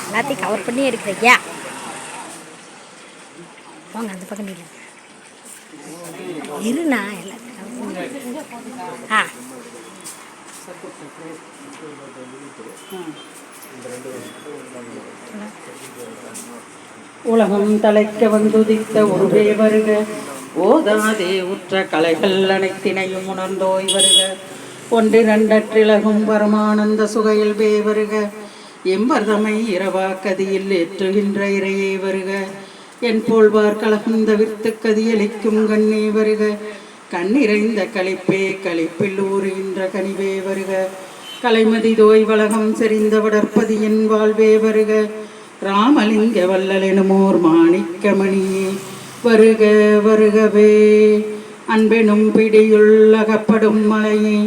எல்லாத்தையும் கவர் பண்ணி எடுக்கிறியா வாங்க அந்த பக்கம் இல்லை இருண்ணா எல்லாத்தையும் ஆ இந்த ரெண்டு உலகம் தலைக்க வந்துதித்த ஒருவே வருக. ஓதாதே உற்ற கலைகள் அனைத்தினையும் உணர்ந்தோய் வருக ஒன்றிரண்டற்றிலகும் பரமானந்த சுகையில் பே வருக. எம்பர்தமை இரவா கதியில் ஏற்றுகின்ற இறையே வருக. என் போல்வார் கலகம் தவிர்த்து கதியளிக்கும் கண்ணே வருக. கண்ணிறைந்த களிப்பே களிப்பில் ஊறுகின்ற கனிவே வருக. கலைமதி தோய் வளகம் செறிந்த வடற்பதியின் வாழ்வே வருக. ராமலிங்க வல்லலெனுமோர் மாணிக்கமணியே வருக வருகவே. அன்பெனும் பிடியுள் அகப்படும் மலையே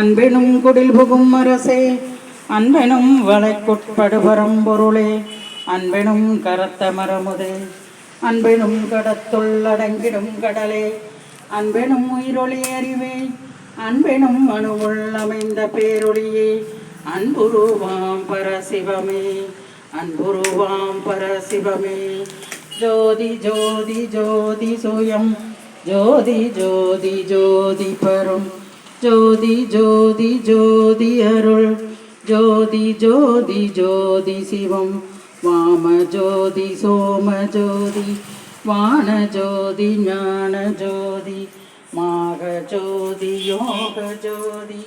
அன்பெனும் குடில் புகும் அரசே அன்பெனும் வளைக்குட்படு பரம்பொருளே அன்பெனும் கரத்த மரமுதே. அன்பெனும் கடத்துள் அடங்கிடும் கடலே அன்பெனும் உயிரொளி அறிவே அன்பெனும் மனுவுள் அமைந்த பேரொளியே அன்புருவாம் பரசிவமே. அன்புருவாம் பரசிவமே. ஜோதி ஜோதி ஜோதி சுயம். ஜோதி ஜோதி ஜோதி பரும். ஜோதி ஜோதி ஜோதி அருள். ஜோதி ஜோதி ஜோதி சிவம். வாம ஜோதி சோம ஜோதி. வான ஜோதி ஞான ஜோதி. மாக ஜோதி யோக ஜோதி.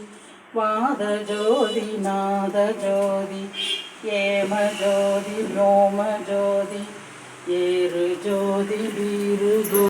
வாத ஜோதி நாத ஜோதி. ஏம ஜோதி ரோம ஜோதி ஏறு ஜோதி வீரு